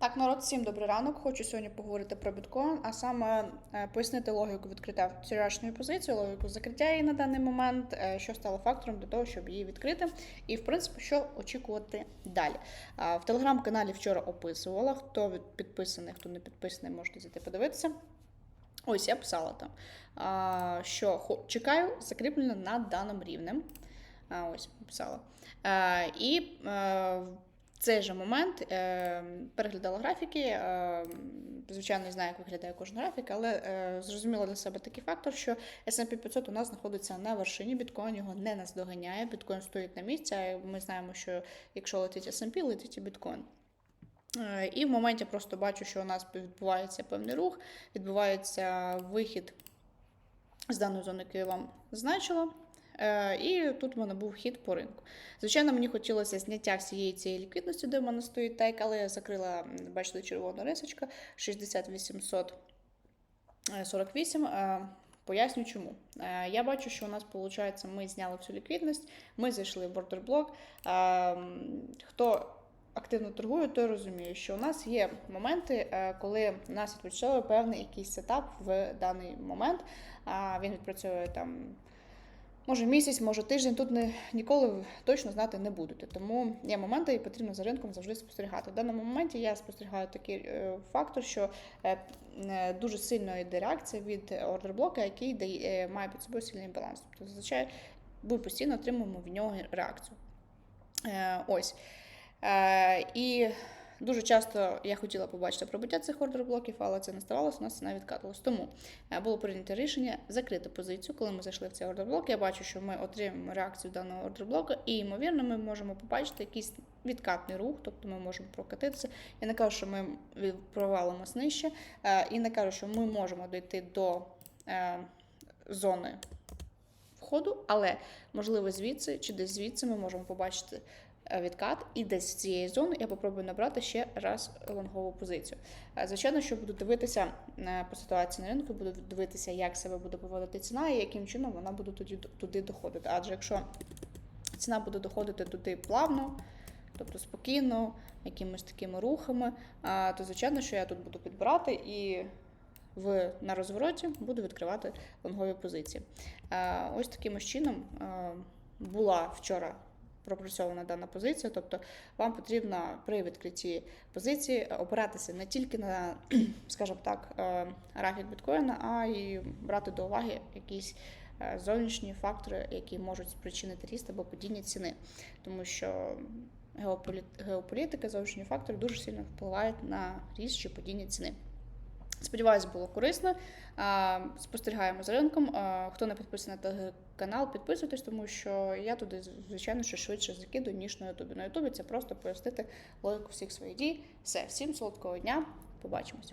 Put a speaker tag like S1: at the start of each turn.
S1: Так, народ, всім добрий ранок. Хочу сьогодні поговорити про біткоін, а саме е, пояснити логіку відкриття вчорашньої позиції, логіку закриття її на даний момент, е, що стало фактором для того, щоб її відкрити, і в принципі, що очікувати далі. В телеграм-каналі вчора описувала. Хто підписаний, хто не підписаний, можете зайти подивитися. Ось я писала там, що чекаю закріплення над даним рівнем. Ось писала. І е, цей же момент е, переглядала графіки. е, Звичайно, знаю, як виглядає кожен графік, але е, зрозуміла для себе такий фактор, що S&P 500 у нас знаходиться на вершині, біткоін його не наздоганяє, біткоін стоїть на місці. а Ми знаємо, що якщо летить S&P, летить і біткоін. Е, І в моменті просто бачу, що у нас відбувається певний рух, відбувається вихід з даної зони, яку я вам зазначила. Е, І тут в мене був хід по ринку. Звичайно, мені хотілося зняття всієї цієї ліквідності, де в мене стоїть тейк, але я закрила, бачите, червона рисочка 60848. Е, Поясню чому. Е, Я бачу, що у нас виходить, ми зняли всю ліквідність, ми зайшли в бордер блок. Хто активно торгує, той розуміє, що у нас є моменти, е, коли у нас відпрацьовує певний якийсь сетап в даний момент. Він відпрацьовує там. Може місяць, може тиждень, тут не, ніколи точно знати не будете. Тому є моменти, і потрібно за ринком завжди спостерігати. В даному моменті я спостерігаю такий е, фактор, що е, е, дуже сильно йде реакція від ордерблока, який дає, має під собою сильний баланс. Тобто, зазвичай ми постійно отримуємо в нього реакцію. Ось. І дуже часто я хотіла побачити пробиття цих ордерблоків, але це не ставалося, у нас це не відкатувалось. Тому е, було прийнято рішення закрити позицію. Коли ми зайшли в цей ордерблок, я бачу, що ми отримаємо реакцію даного ордерблоку, і, ймовірно, ми можемо побачити якийсь відкатний рух, тобто ми можемо прокатитися. Я не кажу, що ми провалимось нижче, е, і не кажу, що ми можемо дійти до е, зони входу, але можливо звідси чи десь звідси ми можемо побачити відкат, і десь з цієї зони я попробую набрати ще раз лонгову позицію. Е, Звичайно, що буду дивитися е, по ситуації на ринку, буду дивитися, як себе буде поводити ціна і яким чином вона буде туди, туди доходити. Адже якщо ціна буде доходити туди плавно, тобто спокійно, якимись такими рухами, то звичайно, що я тут буду підбирати і в, на розвороті буду відкривати лонгові позиції. Е, Ось таким чином е, була вчора пропрацьована дана позиція. Тобто вам потрібно при відкритті позиції опиратися не тільки на, скажімо так, е, графік біткоїна, а й брати до уваги якісь е, зовнішні фактори, які можуть спричинити ріст або падіння ціни. Тому що геополі- геополітика, зовнішні фактори дуже сильно впливають на ріст чи падіння ціни. Сподіваюсь, було корисно. Спостерігаємо за ринком. Хто не підписаний на канал, підписуйтесь, тому що я туди, звичайно, що швидше закидую, ніж на Ютубі. На Ютубі це просто пояснити логіку всіх своїх дій. Все, всім солодкого дня. Побачимось.